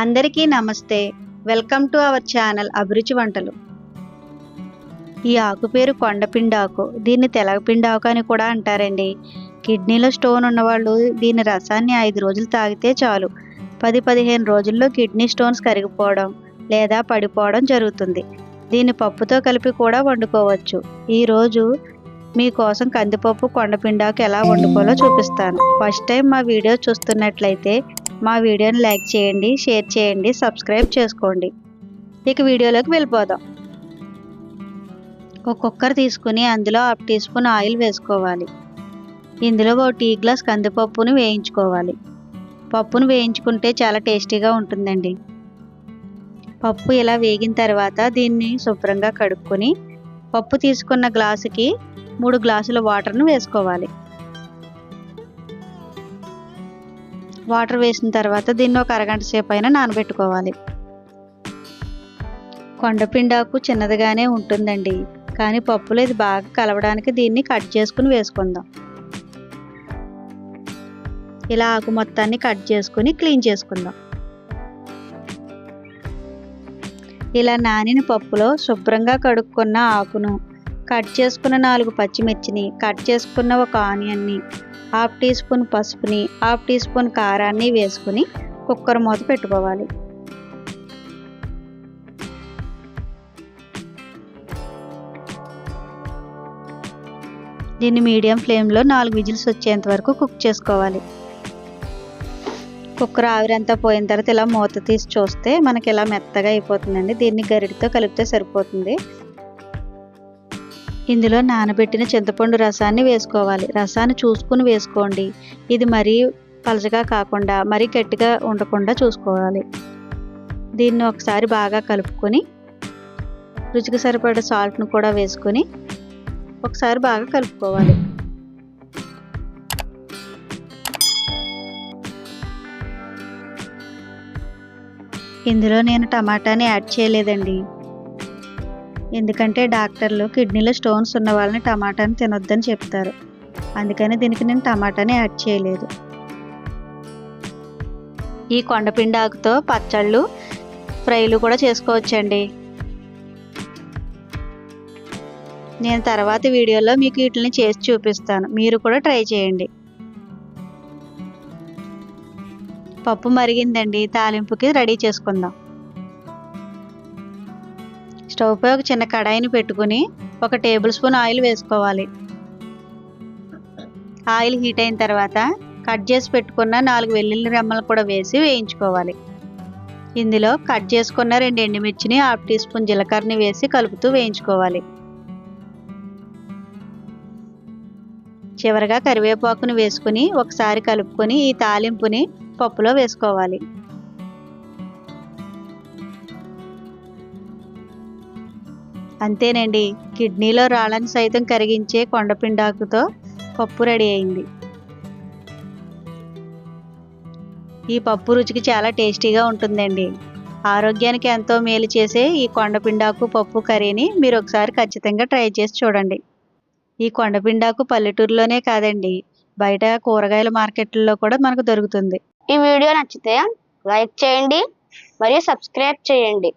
అందరికీ నమస్తే. Welcome to our channel అభిరుచి వంటలు. ఈ ఆకు పేరు కొండపిండాకు. దీన్ని తెలగపిండాకు అని కూడా అంటారండి. కిడ్నీలో స్టోన్ ఉన్నవాళ్ళు దీని రసాన్ని ఐదు రోజులు తాగితే చాలు. పది పదిహేను రోజుల్లో కిడ్నీ స్టోన్స్ కరిగిపోవడం లేదా పడిపోవడం జరుగుతుంది. దీన్ని పప్పుతో కలిపి కూడా వండుకోవచ్చు. ఈరోజు మీకోసం కందిపప్పు కొండపిండాకు ఎలా వండుకోవాలో చూపిస్తాను. ఫస్ట్ టైం మా వీడియో చూస్తున్నట్లయితే మా వీడియోని లైక్ చేయండి షేర్ చేయండి సబ్స్క్రైబ్ చేసుకోండి. ఇక వీడియోలోకి వెళ్ళిపోదాం. ఒక కుక్కర్ తీసుకుని అందులో హాఫ్ టీ స్పూన్ ఆయిల్ వేసుకోవాలి. ఇందులో ఒక టీ గ్లాస్ కందిపప్పును వేయించుకోవాలి. పప్పును వేయించుకుంటే చాలా టేస్టీగా ఉంటుందండి. పప్పు ఇలా వేగిన తర్వాత దీన్ని శుభ్రంగా కడుక్కొని పప్పు తీసుకున్న గ్లాసుకి మూడు గ్లాసుల వాటర్ను వేసుకోవాలి. వాటర్ వేసిన తర్వాత దీన్ని ఒక అరగంట సేపు అయినా నానబెట్టుకోవాలి. కొండపిండాకు చిన్నదిగానే ఉంటుందండి. కానీ పప్పులో ఇది బాగా కలవడానికి దీన్ని కట్ చేసుకుని వేసుకుందాం. ఇలా ఆకు మొత్తాన్ని కట్ చేసుకుని క్లీన్ చేసుకుందాం. ఇలా నానిన పప్పులో శుభ్రంగా కడుక్కున్న ఆకును కట్ చేసుకున్న నాలుగు పచ్చిమిర్చిని కట్ చేసుకున్న ఒక ఆనియన్ని హాఫ్ టీ స్పూన్ పసుపుని హాఫ్ టీ స్పూన్ కారాన్ని వేసుకుని కుక్కర్ మూత పెట్టుకోవాలి. దీన్ని మీడియం ఫ్లేమ్లో నాలుగు విజిల్స్ వచ్చేంత వరకు కుక్ చేసుకోవాలి. కుక్కర్ ఆవిరంతా పోయిన తర్వాత ఇలా మూత తీసి చూస్తే మనకి ఇలా మెత్తగా అయిపోతుందండి. దీన్ని గరిటితో కలిపితే సరిపోతుంది. ఇందులో నానబెట్టిన చింతపండు రసాన్ని వేసుకోవాలి. రసాన్ని చూసుకుని వేసుకోండి. ఇది మరీ పలచగా కాకుండా మరీ గట్టిగా ఉండకుండా చూసుకోవాలి. దీన్ని ఒకసారి బాగా కలుపుకొని రుచికి సరిపడే సాల్ట్ను కూడా వేసుకొని ఒకసారి బాగా కలుపుకోవాలి. ఇందులో నేను టమాటాని యాడ్ చేయలేదండి. ఎందుకంటే డాక్టర్లు కిడ్నీలో స్టోన్స్ ఉన్న వాళ్ళని టమాటాని తినొద్దని చెప్తారు. అందుకని దీనికి నేను టమాటాని యాడ్ చేయలేదు. ఈ కొండపిండి ఆకుతో పచ్చళ్ళు ఫ్రైలు కూడా చేసుకోవచ్చండి. నేను తర్వాత వీడియోలో మీకు వీటిని చేసి చూపిస్తాను. మీరు కూడా ట్రై చేయండి. పప్పు మరిగిందండి. తాలింపుకి రెడీ చేసుకుందాం. స్టవ్పై ఒక చిన్న కడాయిని పెట్టుకుని ఒక టేబుల్ స్పూన్ ఆయిల్ వేసుకోవాలి. ఆయిల్ హీట్ అయిన తర్వాత కట్ చేసి పెట్టుకున్న నాలుగు వెల్లుల్లి రెమ్మలు కూడా వేసి వేయించుకోవాలి. ఇందులో కట్ చేసుకున్న రెండు ఎండుమిర్చిని హాఫ్ టీ స్పూన్ జీలకర్రని వేసి కలుపుతూ వేయించుకోవాలి. చివరగా కరివేపాకుని వేసుకుని ఒకసారి కలుపుకొని ఈ తాలింపుని పప్పులో వేసుకోవాలి. అంతేనండి. కిడ్నీలో రాళ్ళను సైతం కరిగించే కొండపిండాకుతో పప్పు రెడీ అయింది. ఈ పప్పు రుచికి చాలా టేస్టీగా ఉంటుందండి. ఆరోగ్యానికి ఎంతో మేలు చేసే ఈ కొండపిండాకు పప్పు కర్రీని మీరు ఒకసారి ఖచ్చితంగా ట్రై చేసి చూడండి. ఈ కొండపిండాకు పల్లెటూరులోనే కాదండి. బయట కూరగాయల మార్కెట్లలో కూడా మనకు దొరుకుతుంది. ఈ వీడియో నచ్చితే లైక్ చేయండి మరియు సబ్స్క్రైబ్ చేయండి.